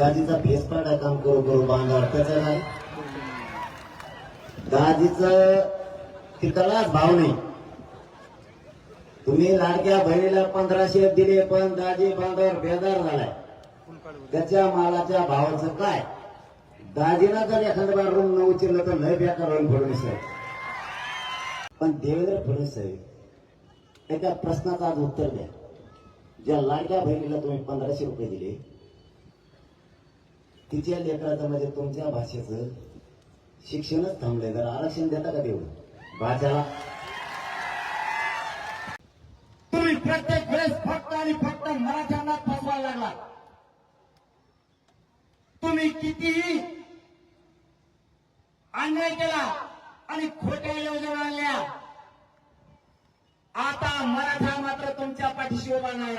दाजीचा भेस पाडा काम करू करू बांधावर त्याचं नाही दाजीचं तिथलाच भाव नाही. तुम्ही लाडक्या बहिणीला पंधराशे दिले पण दाजी बांधावर बेजार झालाय. त्याच्या मालाच्या भावाचं काय? दाजीला जर एखाद्या बार रूम न उचललं तर लय बेकार होईल फडणवीस साहेब. पण देवेंद्र फडणवीस साहेब एका प्रश्नाचं आज उत्तर द्या. ज्या लाडक्या बहिणीला तुम्ही पंधराशे रुपये दिले तिच्या लेकराचं म्हणजे तुमच्या भाषेचं शिक्षणच थांबलंय. जर आरक्षण देता का तेवढं? भाषाला तुम्ही प्रत्येक वेळेस फक्त आणि फक्त मराठ्यांना फसवायला लागला तुम्ही कितीही अन्याय केला आणि खोट्या योजना आणल्या आता मराठा मात्र तुमच्या पाठीशी उभा नाही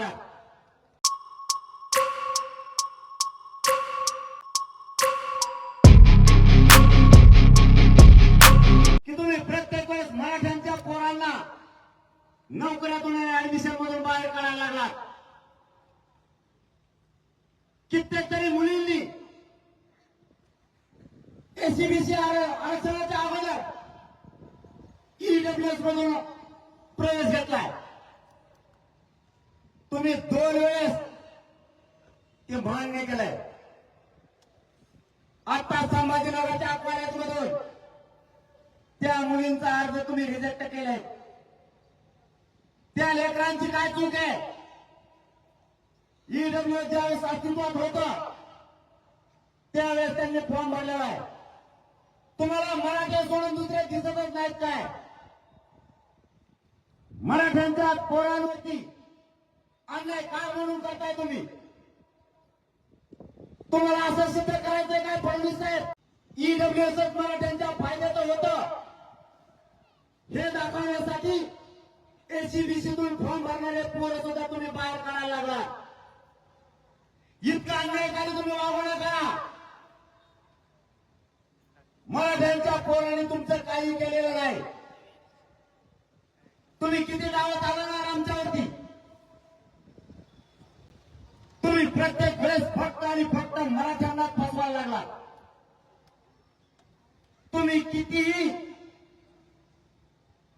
नोकऱ्यातून ऍडमिशन मधून बाहेर काढायला लागलात. कित्येक तरी मुलींनी एसीबीसी आरक्षणाच्या अगोदर ईडब्ल्यूएस मधून प्रवेश घेतलाय. तुम्ही दोन वेळेस ते मान्य केलंय. आता संभाजीनगरच्या अकवाऱ्यात मधून त्या मुलींचा अर्ज तुम्ही रिजेक्ट केलाय. त्या लेकरांची काय चूक आहे? ईडब्ल्यू ज्यावेळेस अस्तित्वात होत त्यावेळेस त्यांनी फॉर्म भरलेला आहे. तुम्हाला मराठे सोडून दुसरे दिसतच नाहीत काय? मराठ्यांच्या पोळ्यांवरती अन्याय काय म्हणून करताय तुम्ही? तुम्हाला असं सिद्ध करायचंय काय फडणवीस साहेब? ईडब्ल्यू एस मराठ्यांच्या फायद्याचं होतं. हे दाखवण्यासाठी एसीबीसीतून फॉर्म भरणारे पोरं सुद्धा तुम्ही बाहेर काढायला लागला. इतका अन्यायकारी तुम्ही वागू नका मराठ्यांच्या पोराने तुमचं काही केलेलं नाही. तुम्ही किती डाव चालवणार आमच्यावरती? तुम्ही प्रत्येक वेळेस फक्त आणि फक्त मराठ्यांना फसवायला लागला. तुम्ही कितीही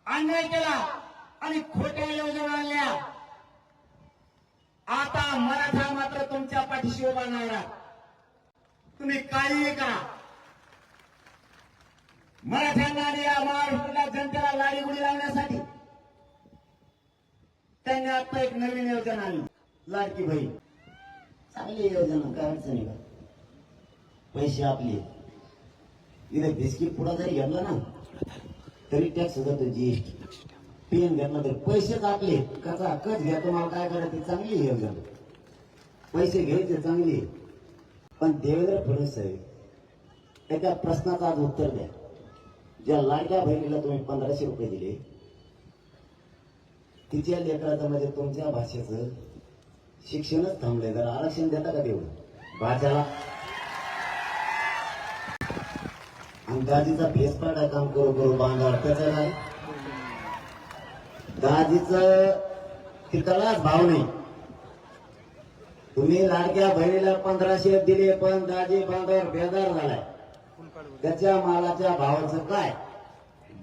अन्याय केला आणि खोट्या योजना आणल्या. आता मराठा मात्र तुमच्या पाठीशी उभा राहणार तुम्ही काहीही करा. मराठ्यांना आणि या महाराष्ट्रातल्या जनतेला लाडीगुडी लावण्यासाठी त्यांनी आता एक नवीन योजना आणली. लाडकी भाई चांगली योजना काय अडचणी का? पैसे आपले. इथे बिस्किट पुढा जरी घेतला ना तरी टॅक्स जातो जीएसटी पेन घेतला तर पैसे कापले कसा कच घ्या तुम्हाला काय करायचं चांगली आहे योजना. पैसे घ्यायचे चांगली पण देवेंद्र फडणवीस साहेब एका प्रश्नाचं आज उत्तर द्या. ज्या लाडक्या बहिणीला तुम्ही पंधराशे रुपये दिले तिच्या लेकराचं म्हणजे तुमच्या भाषेचं शिक्षणच थांबलंय. जर आरक्षण देता का तेवढं भाषाला. आणि दाजीचा भेसपाडा काम करू करू बांधावर त्याचं नाही दाजीचं तिथलाच भाव नाही. तुम्ही लाडक्या बहिणीला पंधराशे दिले पण दाजी बांधावर बेदार झालाय. त्याच्या मालाच्या भावाचं काय?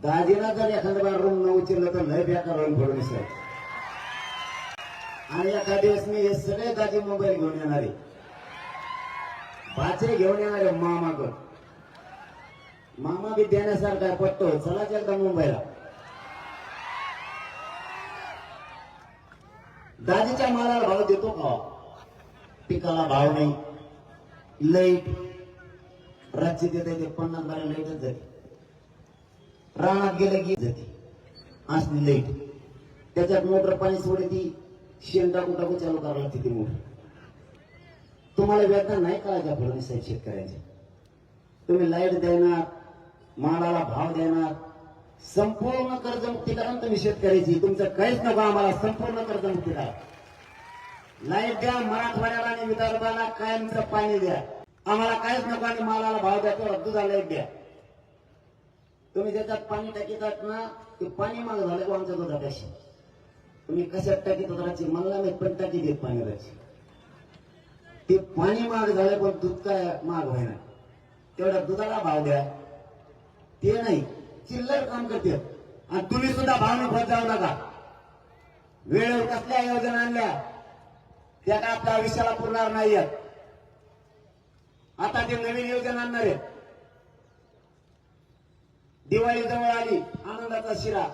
दाजीला जर एखाद्या बार रूम न उचललं तर लय बेकार होईल फडणवीस आणि एका दिवस मी हे सगळे दाजी मोबाईल घेऊन येणारे. आहे घेऊन येणार आहे मामा बी देण्यासारखा पट्टो पटतो चलाच एकदा मुंबईला. दाजीच्या मालाला भाव देतो का? पिकाला भाव नाही. लाइट राज्य देते ते पन्नास बारा लाईटच जाते. रानात गेलं की जाते. असली लाइट त्याच्यात मोटर पाणी सोडे ती शेण टाकून टाकू चालू करावं लागते ती मोटर. तुम्हाला वेतन नाही करायच्या फडणवीस साहेब शेतकऱ्याचे. तुम्ही लाइट देणार मालाला भाव देणार संपूर्ण कर्जमुक्ती करा ना तुम्ही शेतकऱ्याची तुमचं काहीच नको आम्हाला संपूर्ण कर्जमुक्ती करा. लाइट द्या मराठवाड्याला आणि विदर्भाला कायमचं पाणी द्या. आम्हाला काहीच नको आणि मालाला भाव द्या तेवढा दुधा लाइट द्या. तुम्ही ज्याच्यात पाणी टाकीतात ना ते पाणी माग झालं का आमच्या दुधापाशी तुम्ही कशात टाकीत राहायची मला नाही पण टाकी देत पाणी राहायची ते पाणी माग झालं पण दूध काय महाग व्हायला तेवढ्या दुधाला भाव द्या. ते नाही. चिल्लर काम करते. आणि तुम्ही सुद्धा भावनिक होत जाऊ नका. वेळेवर कसल्या योजना आणल्या त्या काय आपल्या आयुष्याला पुरणार नाहीयेत. आता ते नवीन योजना आणणार आहेत. दिवाळी जवळ आली आनंदाचा शिरा.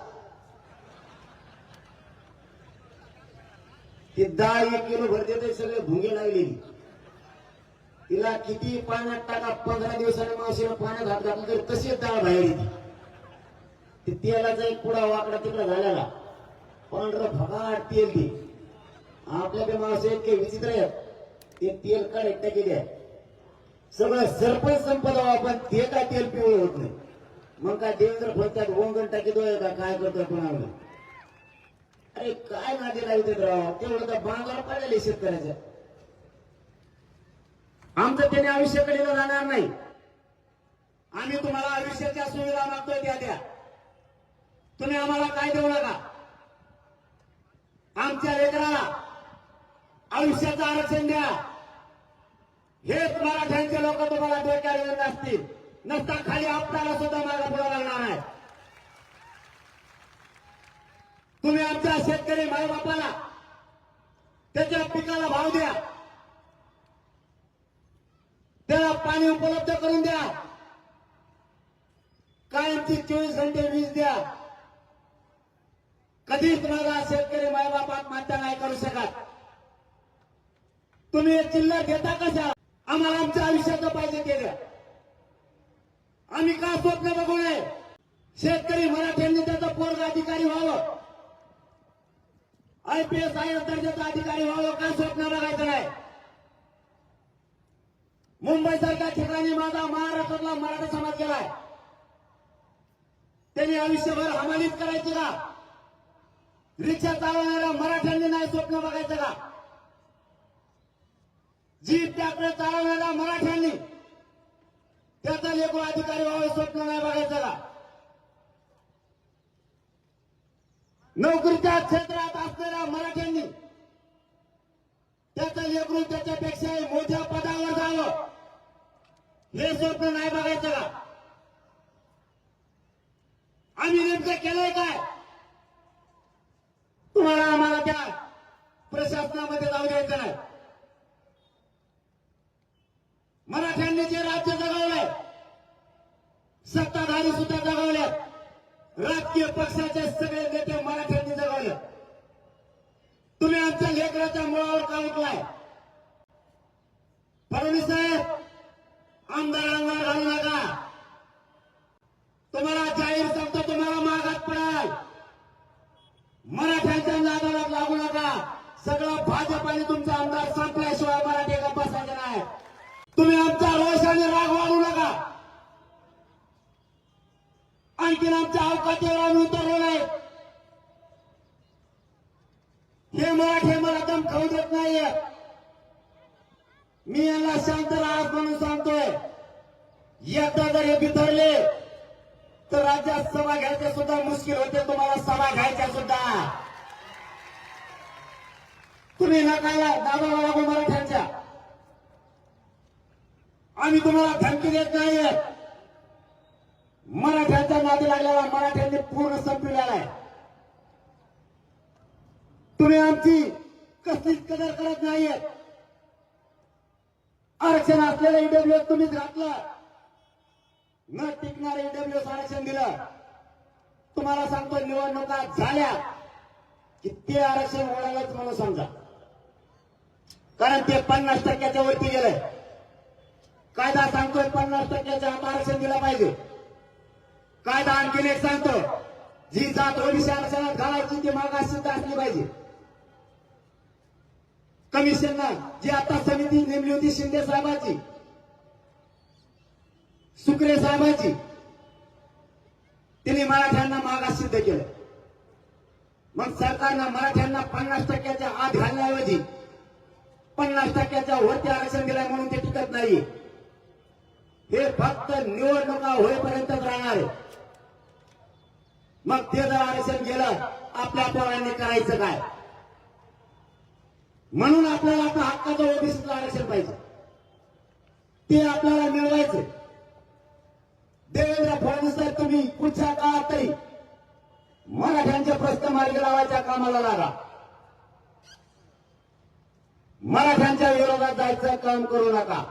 ते डाळ एक किलो भर देते सगळे भुंगे लागलेली. तिला किती पाण्यात टाका पंधरा दिवसाने मावशीला पाण्यात हात घातला तरी तशीच डाळ बाहेर येते. ते तेलाचा एक पुडा वाकडा तिकडा झालेला. पांढरं भगाट तेल दे. आपल्या बी इतके विचित्र आहेत. ते तेल काढे टाकेले आहे सगळं सरपंच संपदा आपण ते काय तेल पिवळ होत नाही. मग काय देवेंद्र फडतात वंगण टाकीतोय का काय करतोय कोणाला अरे काय नादी लावते राव? तेवढं तर बांगला पडलेले शेतकऱ्याच्या आमचं त्याने आयुष्याकडे जाणार नाही. आम्ही तुम्हाला आयुष्याच्या सुविधा मागतोय त्या द्या तुम्ही आम्हाला काय देऊ नका? आमच्या लेकराला आयुष्याचं आरक्षण द्या. हेच मराठ्यांचे लोक तुम्हाला बेकार येत असतील. नसता खाली आपल्याला सुद्धा मागा पुढे लागणार आहे तुम्ही आमच्या शेतकरी मायबापाला त्याच्या पिकाला भाव द्या. त्याला पाणी उपलब्ध करून द्या. कायमची चोवीस घंटे वीज द्या. कधीच माझा शेतकरी मायबाप आत्महत्या नाही करू शकत. तुम्ही चिल्लर घेता कशा? आम्हाला आमच्या आयुष्याचं पाहिजे केलं आम्ही का स्वप्न बघू नये? शेतकरी मराठ्यांनी त्याचा पोरग अधिकारी व्हावं. आयपीएस आय एस दर्जाचा अधिकारी व्हावं काय स्वप्न बघायचं नाही? मुंबई सारख्या ठिकाणी माझा महाराष्ट्रातला मराठा समाज गेलाय. त्यांनी आयुष्यभर हमालीत करायची का? रिक्षा चालवणाऱ्या मराठ्यांनी नाही स्वप्न बघायचं का? जीप ट्रॅक्टर चालवणाऱ्या मराठ्यांनी त्याचा लेखो अधिकारी व्हावं स्वप्न नाही बघायचं का? नोकरीच्या क्षेत्रात असणाऱ्या मराठ्यांनी त्याचं लेकरू त्याच्यापेक्षाही मोठ्या पदावर जावं. हे स्वप्न नाही बघायचं का? आम्ही नेमकं केलंय काय? तुम्हाला प्रशासनामध्ये जाऊ द्यायचं नाही. मराठ्यांनी जे राज्य जगवलंय सत्ताधारी सुद्धा जगवले राजकीय पक्षाचे सगळे नेते मराठ्यांनी जगवले. तुम्ही आमच्या लेकराच्या मुळावर का उठलाय? आणखीन आमच्या अवकाशावर आम्ही उतरलो नाही हे मराठे मला दम खाऊ देत नाहीये. मी यांना शांत राहत म्हणून सांगतोय. एकदा जर हे बिथरले तर राज्यात सभा घ्यायच्या सुद्धा मुश्किल होते. तुम्हाला सभा घ्यायच्या सुद्धा. तुम्ही नकाला दाबावा लागू मराठ्यांच्या. आम्ही तुम्हाला धमकी देत नाहीये. मराठ्यांच्या नादी लागलेला मराठ्यांनी पूर्ण संपलेला आहे. तुम्ही आमची कसलीच कदर करत नाहीये. आरक्षण असलेलं ईडब्ल्यू तुम्हीच घातलं. न टिकणारे ईडब्ल्यू आरक्षण दिलं. तुम्हाला सांगतो निवडणुका झाल्या की ते आरक्षण ओढायलाच म्हणून समजा. कारण ते पन्नास टक्क्याच्या वरती गेलंय. कायदा सांगतोय पन्नास टक्क्याच्या आरक्षण दिलं पाहिजे. कायदा आणखीन एक सांगतो. जी जात ओबीसी आरक्षणात घालायची ती मागास असली पाहिजे. कमिशननं जी आता समिती नेमली होती शिंदे साहेबांची सुक्रे साहेबांची तिने मराठ्यांना मागास सिद्ध केलं. मग सरकारनं मराठ्यांना पन्नास टक्क्याच्या आत घालण्याऐवजी पन्नास टक्क्याच्या वरती आरक्षण दिलंय म्हणून ते टिकत नाही हे फक्त निवडणुका होईपर्यंतच राहणार आहे. मग ते जर आरक्षण गेलं आपल्या पोरांनी करायचं काय? म्हणून आपल्याला आपलं हक्काचं ओबीसीचं आरक्षण पाहिजे. ते आपल्याला मिळवायचे देवेंद्र फडणवीस साहेब तुम्ही पुढच्या काळात तरी मराठ्यांचे प्रश्न मार्गी लावायच्या कामाला लागा. मराठ्यांच्या विरोधात जायचं काम करू नका.